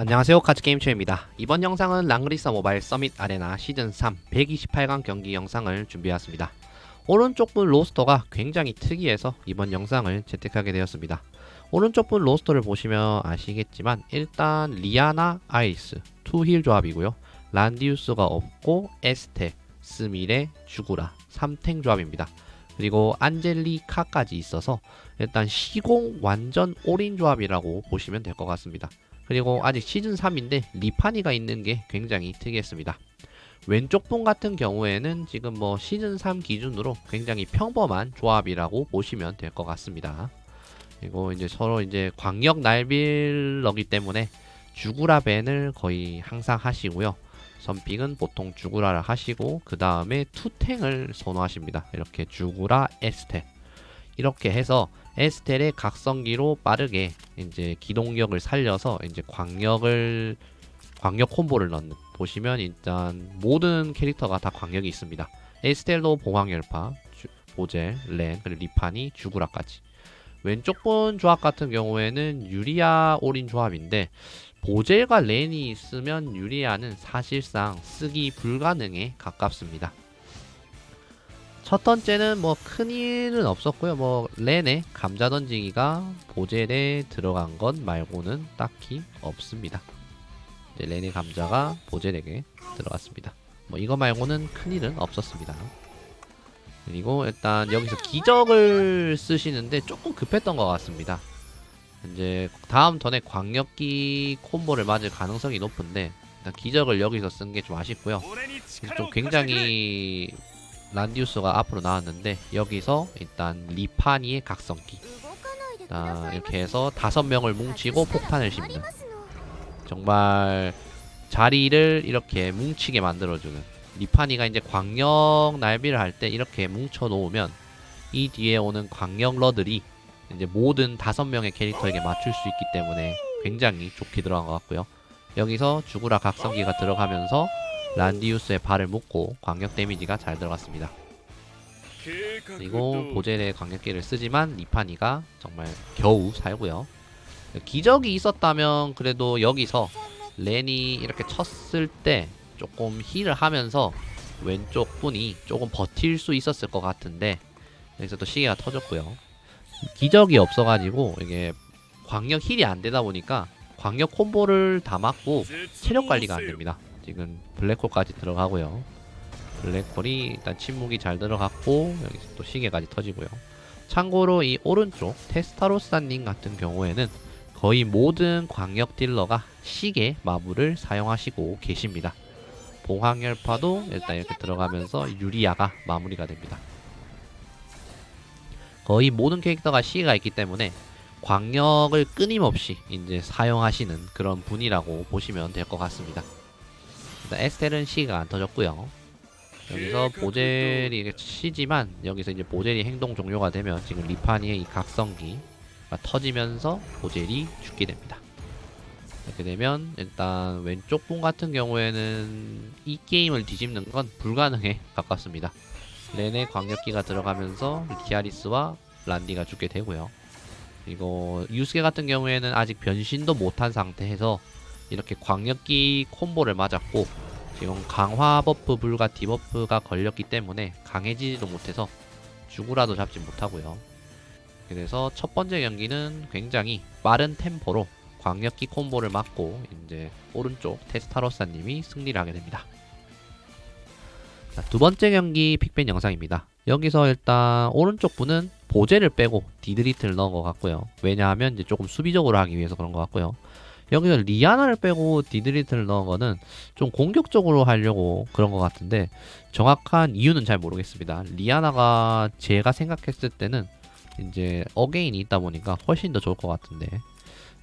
안녕하세요 카츠게임초입니다. 이번 영상은 랑그리사 모바일 서밋 아레나 시즌 3 128강 경기 영상을 준비했습니다. 오른쪽 분 로스터가 굉장히 특이해서 이번 영상을 채택하게 되었습니다. 오른쪽 분 로스터를 보시면 아시겠지만 일단 리아나, 아이스, 투힐 조합이고요. 란디우스가 없고 에스테, 스미레, 주구라 3탱 조합입니다. 그리고 안젤리카까지 있어서 일단 시공 완전 올인 조합이라고 보시면 될 것 같습니다. 그리고 아직 시즌 3인데 리파니가 있는 게 굉장히 특이했습니다. 왼쪽 분 같은 경우에는 지금 뭐 시즌 3 기준으로 굉장히 평범한 조합이라고 보시면 될 것 같습니다. 그리고 이제 서로 이제 광역 날빌러기 때문에 주구라 벤을 거의 항상 하시고요. 선픽은 보통 주구라를 하시고 그 다음에 투탱을 선호하십니다. 이렇게 주구라 에스텔 이렇게 해서 에스텔의 각성기로 빠르게 이제 기동력을 살려서 이제 광역을 광역 콤보를 넣는 보시면 일단 모든 캐릭터가 다 광역이 있습니다. 에스텔도 봉황열파, 주- 보젤, 렌, 그리고 리파니, 주구라까지. 왼쪽 분 조합 같은 경우에는 유리아 올인 조합인데 보젤과 렌이 있으면 유리아는 사실상 쓰기 불가능에 가깝습니다. 첫 번째는 뭐 큰일은 없었고요. 뭐 렌의 감자 던지기가 보젤에 들어간 것 말고는 딱히 없습니다. 이제 렌의 감자가 보젤에게 들어갔습니다. 뭐 이거 말고는 큰일은 없었습니다. 그리고 일단 여기서 기적을 쓰시는데 조금 급했던 것 같습니다. 이제 다음 턴에 광역기 콤보를 맞을 가능성이 높은데 일단 기적을 여기서 쓴 게 좀 아쉽고요. 좀 굉장히 란디우스가 앞으로 나왔는데 여기서 일단 리파니의 각성기 아, 이렇게 해서 다섯 명을 뭉치고 폭탄을 씁니다. 정말 자리를 이렇게 뭉치게 만들어주는 리파니가 이제 광역 날비를 할 때 이렇게 뭉쳐 놓으면 이 뒤에 오는 광역 러들이 이제 모든 다섯 명의 캐릭터에게 맞출 수 있기 때문에 굉장히 좋게 들어간 것 같고요. 여기서 주구라 각성기가 들어가면서 란디우스의 발을 묶고 광역 데미지가 잘 들어갔습니다. 그리고 보젤의 광역기를 쓰지만 리파니가 정말 겨우 살고요. 기적이 있었다면 그래도 여기서 렌이 이렇게 쳤을 때 조금 힐을 하면서 왼쪽 분이 조금 버틸 수 있었을 것 같은데 여기서 또 시계가 터졌고요. 기적이 없어가지고 이게 광역 힐이 안 되다 보니까 광역 콤보를 다 맞고 체력 관리가 안 됩니다. 지금 블랙홀까지 들어가고요. 블랙홀이 일단 침묵이 잘 들어갔고 여기서 또 시계까지 터지고요. 참고로 이 오른쪽 테스타로사님 같은 경우에는 거의 모든 광역 딜러가 시계 마부를 사용하시고 계십니다. 봉황열파도 일단 이렇게 들어가면서 유리아가 마무리가 됩니다. 거의 모든 캐릭터가 시계가 있기 때문에 광역을 끊임없이 이제 사용하시는 그런 분이라고 보시면 될 것 같습니다. 에스텔은 시계가 안 터졌고요. 여기서 보젤이 치지만 여기서 이제 보젤이 행동 종료가 되면 지금 리파니의 이 각성기가 터지면서 보젤이 죽게 됩니다. 이렇게 되면 일단 왼쪽 분 같은 경우에는 이 게임을 뒤집는 건 불가능에 가깝습니다. 렌의 광역기가 들어가면서 키아리스와 란디가 죽게 되고요. 그리고 유스케 같은 경우에는 아직 변신도 못한 상태에서 이렇게 광역기 콤보를 맞았고 지금 강화 버프 불과 디버프가 걸렸기 때문에 강해지지도 못해서 죽으라도 잡지 못하고요. 그래서 첫 번째 경기는 굉장히 빠른 템포로 광역기 콤보를 맞고 이제 오른쪽 테스타로사님이 승리를 하게 됩니다. 자, 두 번째 경기 픽벤 영상입니다. 여기서 일단 오른쪽 분은 보제를 빼고 디드리트를 넣은 것 같고요. 왜냐하면 이제 조금 수비적으로 하기 위해서 그런 것 같고요. 여기서 리아나를 빼고 디드리트를 넣은 거는 좀 공격적으로 하려고 그런 것 같은데 정확한 이유는 잘 모르겠습니다. 리아나가 제가 생각했을 때는 이제 어게인이 있다 보니까 훨씬 더 좋을 것 같은데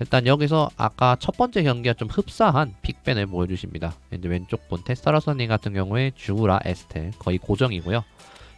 일단 여기서 아까 첫 번째 경기와 좀 흡사한 픽벤을 보여주십니다. 이제 왼쪽 분 테스타라서님 같은 경우에 주구라 에스텔 거의 고정이고요.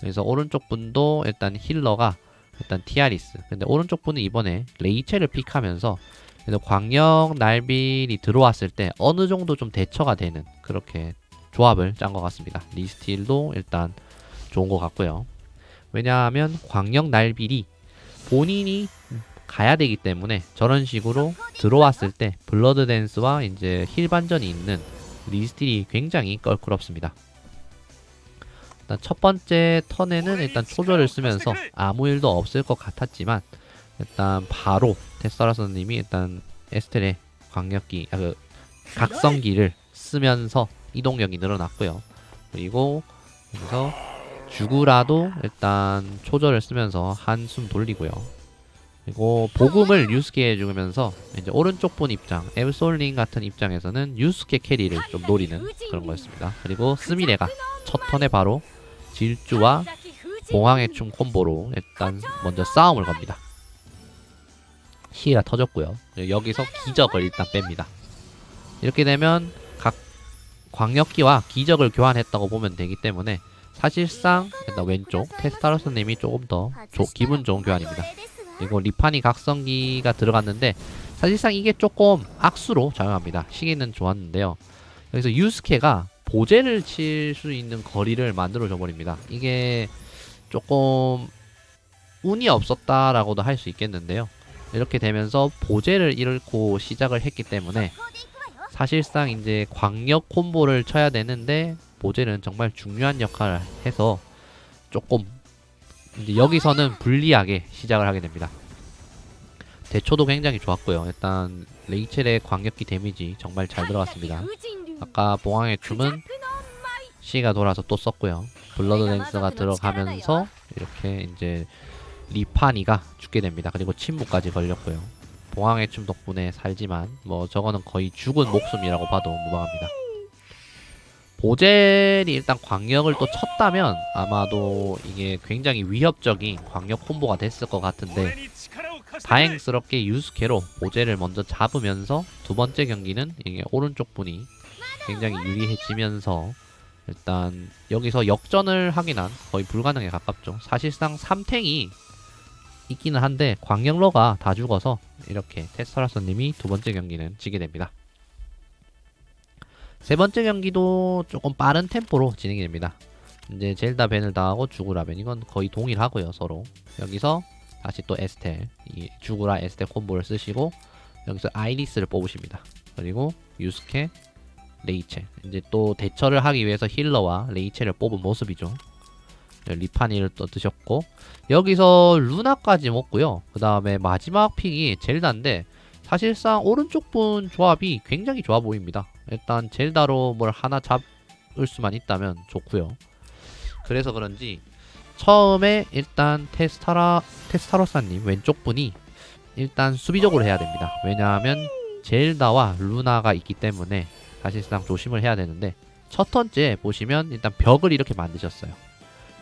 그래서 오른쪽 분도 일단 힐러가 일단 티아리스. 근데 오른쪽 분은 이번에 레이첼을 픽하면서 그래서 광역 날빌이 들어왔을 때 어느 정도 좀 대처가 되는 그렇게 조합을 짠 것 같습니다. 리스틸도 일단 좋은 것 같고요. 왜냐하면 광역 날빌이 본인이 가야 되기 때문에 저런 식으로 들어왔을 때 블러드 댄스와 이제 힐 반전이 있는 리스틸이 굉장히 껄끄럽습니다. 일단 첫 번째 턴에는 일단 초절을 쓰면서 아무 일도 없을 것 같았지만 일단 바로 테스라선님이 일단 에스텔의 광역기 아, 그 각성기를 쓰면서 이동력이 늘어났고요. 그리고 여기서 주구라도 일단 초절을 쓰면서 한숨 돌리고요. 그리고 복음을 유스케에 주면서 이제 오른쪽 분 입장, 앱솔링 같은 입장에서는 유스케 캐리를 좀 노리는 그런 거였습니다. 그리고 스미레가 첫 턴에 바로 질주와 봉황의 춤 콤보로 일단 먼저 싸움을 겁니다. 희가 터졌고요. 여기서 기적을 일단 뺍니다. 이렇게 되면 각 광역기와 기적을 교환했다고 보면 되기 때문에 사실상 일단 왼쪽 테스타로스님이 조금 더 조- 기분 좋은 교환입니다. 그리고 리파니 각성기가 들어갔는데 사실상 이게 조금 악수로 작용합니다. 시기는 좋았는데요. 여기서 유스케가 보제를 칠 수 있는 거리를 만들어 줘 버립니다. 이게 조금 운이 없었다라고도 할 수 있겠는데요. 이렇게 되면서 보제를 잃고 시작을 했기 때문에 사실상 이제 광역 콤보를 쳐야 되는데 보제는 정말 중요한 역할을 해서 조금 이제 여기서는 불리하게 시작을 하게 됩니다. 대초도 굉장히 좋았고요. 일단 레이첼의 광역기 데미지 정말 잘 들어갔습니다. 아까 봉황의 춤은 C가 돌아서 또 썼고요. 블러드 댄스가 들어가면서 이렇게 이제 리파니가 죽게 됩니다. 그리고 침묵까지 걸렸고요. 봉황의 춤 덕분에 살지만 뭐 저거는 거의 죽은 목숨이라고 봐도 무방합니다. 보젤이 일단 광역을 또 쳤다면 아마도 이게 굉장히 위협적인 광역 콤보가 됐을 것 같은데 다행스럽게 유스케로 보젤을 먼저 잡으면서 두 번째 경기는 이게 오른쪽 분이 굉장히 유리해지면서 일단 여기서 역전을 하긴 한 거의 불가능에 가깝죠. 사실상 3탱이 있기는 한데 광역러가 다 죽어서 이렇게 테스라서님이 두 번째 경기는 지게 됩니다. 세 번째 경기도 조금 빠른 템포로 진행이 됩니다. 이제 젤다 벤을 당하고 주구라 벤 이건 거의 동일하고요 서로 여기서 다시 또 에스텔 이 주구라 에스텔 콤보를 쓰시고 여기서 아이리스를 뽑으십니다. 그리고 유스케 레이첼 이제 또 대처를 하기 위해서 힐러와 레이첼을 뽑은 모습이죠. 리파니를 또 드셨고 여기서 루나까지 먹고요. 그 다음에 마지막 픽이 젤다인데 사실상 오른쪽 분 조합이 굉장히 좋아 보입니다. 일단 젤다로 뭘 하나 잡을 수만 있다면 좋고요. 그래서 그런지 처음에 일단 테스타라 테스타로사님 왼쪽 분이 일단 수비적으로 해야 됩니다. 왜냐하면 젤다와 루나가 있기 때문에 사실상 조심을 해야 되는데 첫 번째 보시면 일단 벽을 이렇게 만드셨어요.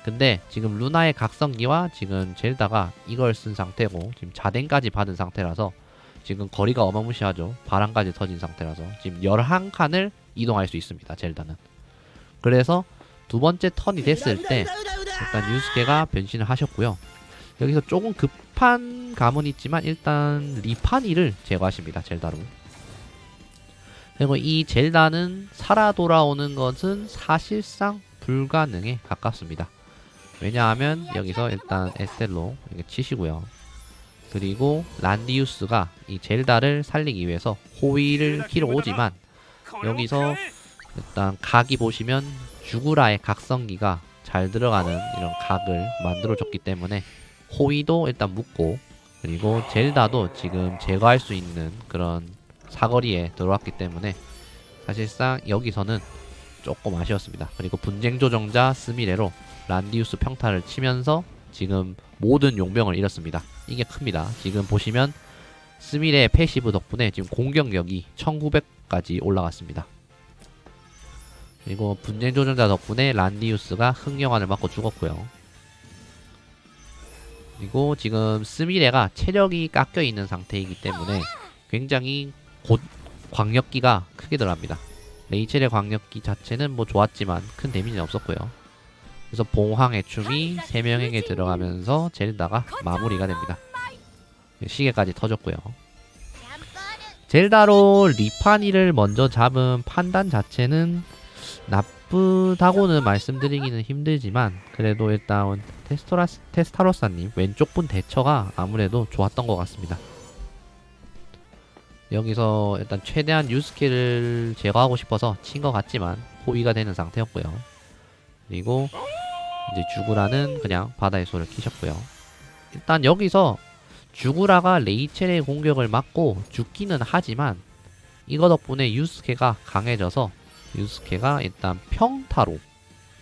근데 지금 루나의 각성기와 지금 젤다가 이걸 쓴 상태고 지금 자댕까지 받은 상태라서 지금 거리가 어마무시하죠. 바람까지 터진 상태라서 지금 11칸을 이동할 수 있습니다. 젤다는. 그래서 두 번째 턴이 됐을 때 일단 유스케가 변신을 하셨고요. 여기서 조금 급한 감은 있지만 일단 리파니를 제거하십니다. 젤다로. 그리고 이 젤다는 살아 돌아오는 것은 사실상 불가능에 가깝습니다. 왜냐하면 여기서 일단 에스텔로 이렇게 치시고요. 그리고 란디우스가 이 젤다를 살리기 위해서 호위를 키러 오지만 여기서 일단 각이 보시면 주구라의 각성기가 잘 들어가는 이런 각을 만들어줬기 때문에 호위도 일단 묶고 그리고 젤다도 지금 제거할 수 있는 그런 사거리에 들어왔기 때문에 사실상 여기서는 조금 아쉬웠습니다. 그리고 분쟁 조정자 스미레로 란디우스 평타를 치면서 지금 모든 용병을 잃었습니다. 이게 큽니다. 지금 보시면 스미레의 패시브 덕분에 지금 공격력이 1900까지 올라갔습니다. 그리고 분쟁 조정자 덕분에 란디우스가 흥령환을 맞고 죽었고요. 그리고 지금 스미레가 체력이 깎여 있는 상태이기 때문에 굉장히 곧 광역기가 크게 들어갑니다. 레이첼의 광역기 자체는 뭐 좋았지만 큰 데미지는 없었고요. 그래서 봉황의 춤이 3명에게 들어가면서 젤다가 마무리가 됩니다. 시계까지 터졌고요. 젤다로 리파니를 먼저 잡은 판단 자체는 나쁘다고는 말씀드리기는 힘들지만 그래도 일단 테스토라 테스타로사님 왼쪽 분 대처가 아무래도 좋았던 것 같습니다. 여기서 일단 최대한 유스케를 제거하고 싶어서 친 것 같지만 포위가 되는 상태였고요. 그리고 이제 주구라는 그냥 바다의 소를 키셨고요. 일단 여기서 주구라가 레이첼의 공격을 막고 죽기는 하지만 이거 덕분에 유스케가 강해져서 유스케가 일단 평타로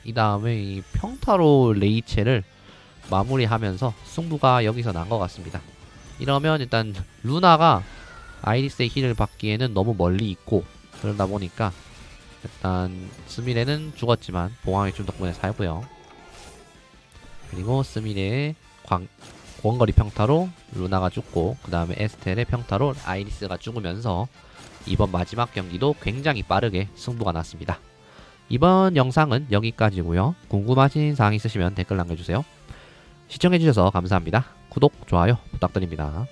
이 다음에 이 평타로 레이첼을 마무리하면서 승부가 여기서 난 것 같습니다. 이러면 일단 루나가 아이리스의 힐을 받기에는 너무 멀리 있고 그러다 보니까 일단 스미레는 죽었지만 봉황의 춤 덕분에 살고요. 그리고 스미레의 광, 원거리 평타로 루나가 죽고 그 다음에 에스텔의 평타로 아이리스가 죽으면서 이번 마지막 경기도 굉장히 빠르게 승부가 났습니다. 이번 영상은 여기까지고요. 궁금하신 사항 있으시면 댓글 남겨주세요. 시청해주셔서 감사합니다. 구독, 좋아요 부탁드립니다.